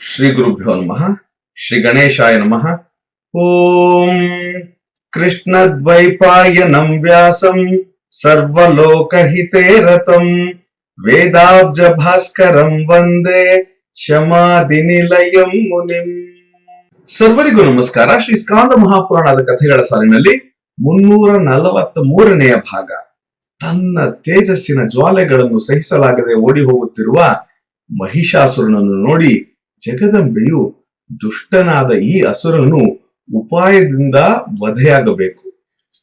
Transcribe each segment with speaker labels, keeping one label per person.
Speaker 1: ಶ್ರೀ ಗುರುಭ್ಯೋ ನಮಃ ಶ್ರೀ ಗಣೇಶಾಯ ನಮಃ. ಓಂ ಕೃಷ್ಣದ್ವೈಪಾಯನಂ ವ್ಯಾಸಂ ಸರ್ವಲೋಕಹಿತೇ ರತಂ ವೇದಾಬ್ಜ ಭಾಸ್ಕರಂ ವಂದೇ ಶಮಾದಿನಿಲಯಂ ಮುನಿಂ. ಸರ್ವರಿಗೂ ನಮಸ್ಕಾರ. ಶ್ರೀ ಸ್ಕಾಂದ ಮಹಾಪುರಾಣದ ಕಥೆಗಳ ಸಾಲಿನಲ್ಲಿ ಮುನ್ನೂರ ನಲವತ್ತ ಮೂರನೆಯ ಭಾಗ. ತನ್ನ ತೇಜಸ್ಸಿನ ಜ್ವಾಲೆಗಳನ್ನು ಸಹಿಸಲಾಗದೆ ಓಡಿ ಹೋಗುತ್ತಿರುವ ಮಹಿಷಾಸುರನನ್ನು ನೋಡಿ ಜಗದಂಬೆಯು ದುಷ್ಟನಾದ ಈ ಅಸುರನು ಉಪಾಯದಿಂದ ವಧೆಯಾಗಬೇಕು.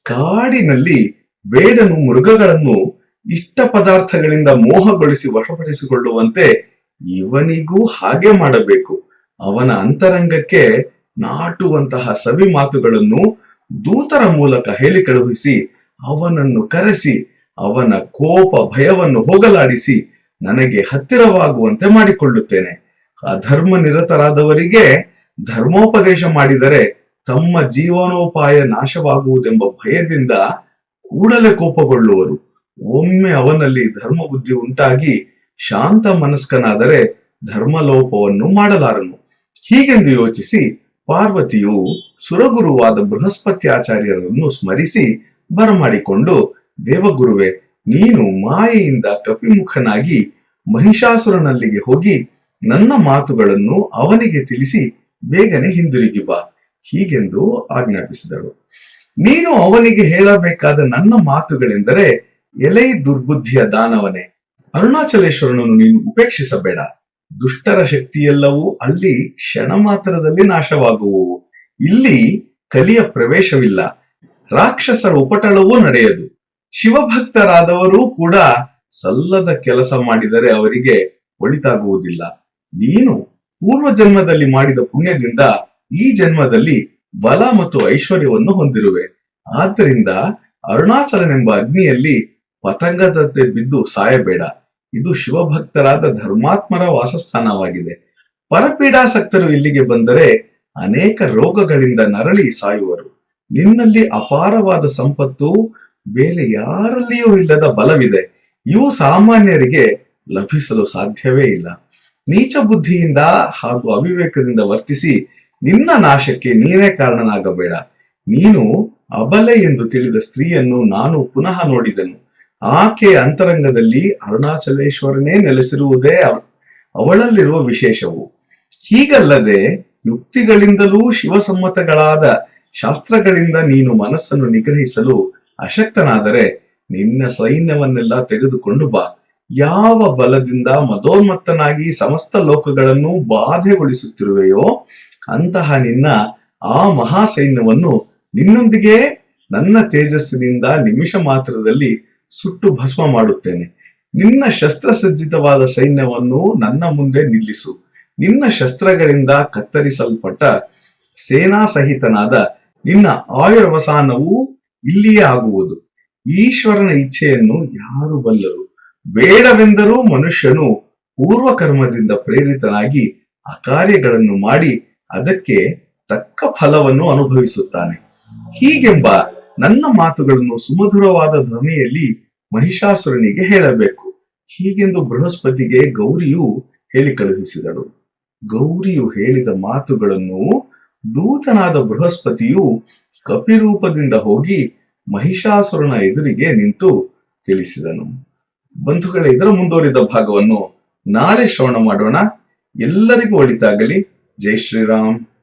Speaker 1: ಕಾಡಿನಲ್ಲಿ ಬೇಡನು ಮೃಗಗಳನ್ನು ಇಷ್ಟ ಪದಾರ್ಥಗಳಿಂದ ಮೋಹಗೊಳಿಸಿ ವಶಪಡಿಸಿಕೊಳ್ಳುವಂತೆ ಇವನಿಗೂ ಹಾಗೆ ಮಾಡಬೇಕು. ಅವನ ಅಂತರಂಗಕ್ಕೆ ನಾಟುವಂತಹ ಸವಿ ಮಾತುಗಳನ್ನು ದೂತರ ಮೂಲಕ ಹೇಳಿ ಕಳುಹಿಸಿ, ಅವನನ್ನು ಕರೆಸಿ, ಅವನ ಕೋಪ ಭಯವನ್ನು ಹೋಗಲಾಡಿಸಿ, ನನಗೆ ಹತ್ತಿರವಾಗುವಂತೆ ಮಾಡಿಕೊಳ್ಳುತ್ತೇನೆ. ಅಧರ್ಮ ನಿರತರಾದವರಿಗೆ ಧರ್ಮೋಪದೇಶ ಮಾಡಿದರೆ ತಮ್ಮ ಜೀವನೋಪಾಯ ನಾಶವಾಗುವುದೆಂಬ ಭಯದಿಂದ ಕೂಡಲೇ ಕೋಪಗೊಳ್ಳುವರು. ಒಮ್ಮೆ ಅವನಲ್ಲಿ ಧರ್ಮ ಬುದ್ಧಿ ಉಂಟಾಗಿ ಶಾಂತ ಮನಸ್ಕನಾದರೆ ಧರ್ಮಲೋಪವನ್ನು ಮಾಡಲಾರನು. ಹೀಗೆಂದು ಯೋಚಿಸಿ ಪಾರ್ವತಿಯು ಸುರಗುರುವಾದ ಬೃಹಸ್ಪತಿ ಆಚಾರ್ಯರನ್ನು ಸ್ಮರಿಸಿ ಬರಮಾಡಿಕೊಂಡು, ದೇವಗುರುವೆ, ನೀನು ಮಾಯೆಯಿಂದ ಕಪಿಮುಖನಾಗಿ ಮಹಿಷಾಸುರನಲ್ಲಿಗೆ ಹೋಗಿ ನನ್ನ ಮಾತುಗಳನ್ನು ಅವನಿಗೆ ತಿಳಿಸಿ ಬೇಗನೆ ಹಿಂದಿರುಗಿ ಬಾ ಹೀಗೆಂದು ಆಜ್ಞಾಪಿಸಿದಳು. ನೀನು ಅವನಿಗೆ ಹೇಳಬೇಕಾದ ನನ್ನ ಮಾತುಗಳೆಂದರೆ ಎಲೈ ದುರ್ಬುದ್ಧಿಯ ದಾನವನೇ, ಅರುಣಾಚಲೇಶ್ವರನನ್ನು ನೀನು ಉಪೇಕ್ಷಿಸಬೇಡ. ದುಷ್ಟರ ಶಕ್ತಿಯೆಲ್ಲವೂ ಅಲ್ಲಿ ಕ್ಷಣ ಮಾತ್ರದಲ್ಲಿ ನಾಶವಾಗುವು. ಇಲ್ಲಿ ಕಲಿಯ ಪ್ರವೇಶವಿಲ್ಲ ರಾಕ್ಷಸರ ಉಪಟಳವೂ ನಡೆಯದು. ಶಿವಭಕ್ತರಾದವರೂ ಕೂಡ ಸಲ್ಲದ ಕೆಲಸ ಮಾಡಿದರೆ ಅವರಿಗೆ ಒಳಿತಾಗುವುದಿಲ್ಲ. ನೀನು ಪೂರ್ವ ಜನ್ಮದಲ್ಲಿ ಮಾಡಿದ ಪುಣ್ಯದಿಂದ ಈ ಜನ್ಮದಲ್ಲಿ ಬಲ ಮತ್ತು ಐಶ್ವರ್ಯವನ್ನು ಹೊಂದಿರುವೆ. ಆದ್ದರಿಂದ ಅರುಣಾಚಲನೆಂಬ ಅಗ್ನಿಯಲ್ಲಿ ಪತಂಗದಂತೆ ಬಿದ್ದು ಸಾಯಬೇಡ. ಇದು ಶಿವಭಕ್ತರಾದ ಧರ್ಮಾತ್ಮರ ವಾಸಸ್ಥಾನವಾಗಿದೆ. ಪರಪೀಡಾಸಕ್ತರು ಇಲ್ಲಿಗೆ ಬಂದರೆ ಅನೇಕ ರೋಗಗಳಿಂದ ನರಳಿ ಸಾಯುವರು. ನಿನ್ನಲ್ಲಿ ಅಪಾರವಾದ ಸಂಪತ್ತು, ಬೇರೆ ಯಾರಲ್ಲಿಯೂ ಇಲ್ಲದ ಬಲವಿದೆ. ಇವು ಸಾಮಾನ್ಯರಿಗೆ ಲಭಿಸಲು ಸಾಧ್ಯವೇ ಇಲ್ಲ. ನೀಚ ಬುದ್ಧಿಯಿಂದ ಹಾಗೂ ಅವಿವೇಕದಿಂದ ವರ್ತಿಸಿ ನಿನ್ನ ನಾಶಕ್ಕೆ ನೀನೇ ಕಾರಣನಾಗಬೇಡ. ನೀನು ಅಬಲೆ ಎಂದು ತಿಳಿದ ಸ್ತ್ರೀಯನ್ನು ನಾನು ಪುನಃ ನೋಡಿದನು. ಆಕೆ ಅಂತರಂಗದಲ್ಲಿ ಅರುಣಾಚಲೇಶ್ವರನೇ ನೆಲೆಸಿರುವುದೇ ಅವ- ಅವಳಲ್ಲಿರುವ ವಿಶೇಷವು. ಹೀಗಲ್ಲದೆ ಯುಕ್ತಿಗಳಿಂದಲೂ ಶಿವಸಮ್ಮತಗಳಾದ ಶಾಸ್ತ್ರಗಳಿಂದ ನೀನು ಮನಸ್ಸನ್ನು ನಿಗ್ರಹಿಸಲು ಅಶಕ್ತನಾದರೆ ನಿನ್ನ ಸೈನ್ಯವನ್ನೆಲ್ಲ ತೆಗೆದುಕೊಂಡು ಬಾ. ಯಾವ ಬಲದಿಂದ ಮದೋನ್ಮತ್ತನಾಗಿ ಸಮಸ್ತ ಲೋಕಗಳನ್ನು ಬಾಧೆಗೊಳಿಸುತ್ತಿರುವೆಯೋ, ಅಂತಹ ನಿನ್ನ ಆ ಮಹಾ ಸೈನ್ಯವನ್ನು ನಿನ್ನೊಂದಿಗೆ ನನ್ನ ತೇಜಸ್ಸಿನಿಂದ ನಿಮಿಷ ಮಾತ್ರದಲ್ಲಿ ಸುಟ್ಟು ಭಸ್ಮ ಮಾಡುತ್ತೇನೆ. ನಿನ್ನ ಶಸ್ತ್ರಸಜ್ಜಿತವಾದ ಸೈನ್ಯವನ್ನು ನನ್ನ ಮುಂದೆ ನಿಲ್ಲಿಸು. ನಿನ್ನ ಶಸ್ತ್ರಗಳಿಂದ ಕತ್ತರಿಸಲ್ಪಟ್ಟ ಸೇನಾ ಸಹಿತನಾದ ನಿನ್ನ ಆಯುರ್ವಸಾನವು ಇಲ್ಲಿಯೇ ಆಗುವುದು. ಈಶ್ವರನ ಇಚ್ಛೆಯನ್ನು ಯಾರು ಬಲ್ಲರು? ಬೇಡವೆಂದರೂ ಮನುಷ್ಯನು ಪೂರ್ವ ಕರ್ಮದಿಂದ ಪ್ರೇರಿತನಾಗಿ ಅಕಾರ್ಯಗಳನ್ನು ಮಾಡಿ ಅದಕ್ಕೆ ತಕ್ಕ ಫಲವನ್ನು ಅನುಭವಿಸುತ್ತಾನೆ. ಹೀಗೆಂಬ ನನ್ನ ಮಾತುಗಳನ್ನು ಸುಮಧುರವಾದ ಧ್ವನಿಯಲ್ಲಿ ಮಹಿಷಾಸುರನಿಗೆ ಹೇಳಬೇಕು. ಹೀಗೆಂದು ಬೃಹಸ್ಪತಿಗೆ ಗೌರಿಯು ಹೇಳಿ ಕಳುಹಿಸಿದಳು. ಗೌರಿಯು ಹೇಳಿದ ಮಾತುಗಳನ್ನು ದೂತನಾದ ಬೃಹಸ್ಪತಿಯು ಕಪಿರೂಪದಿಂದ ಹೋಗಿ ಮಹಿಷಾಸುರನ ಎದುರಿಗೆ ನಿಂತು ತಿಳಿಸಿದನು. ಬಂಧುಗಳೇ ಇದರ ಮುಂದುವರಿದ ಭಾಗವನ್ನು ನಾಳೆ ಶ್ರವಣ ಮಾಡೋಣ. ಎಲ್ಲರಿಗೂ ಒಳಿತಾಗಲಿ ಜೈ ಶ್ರೀರಾಮ್.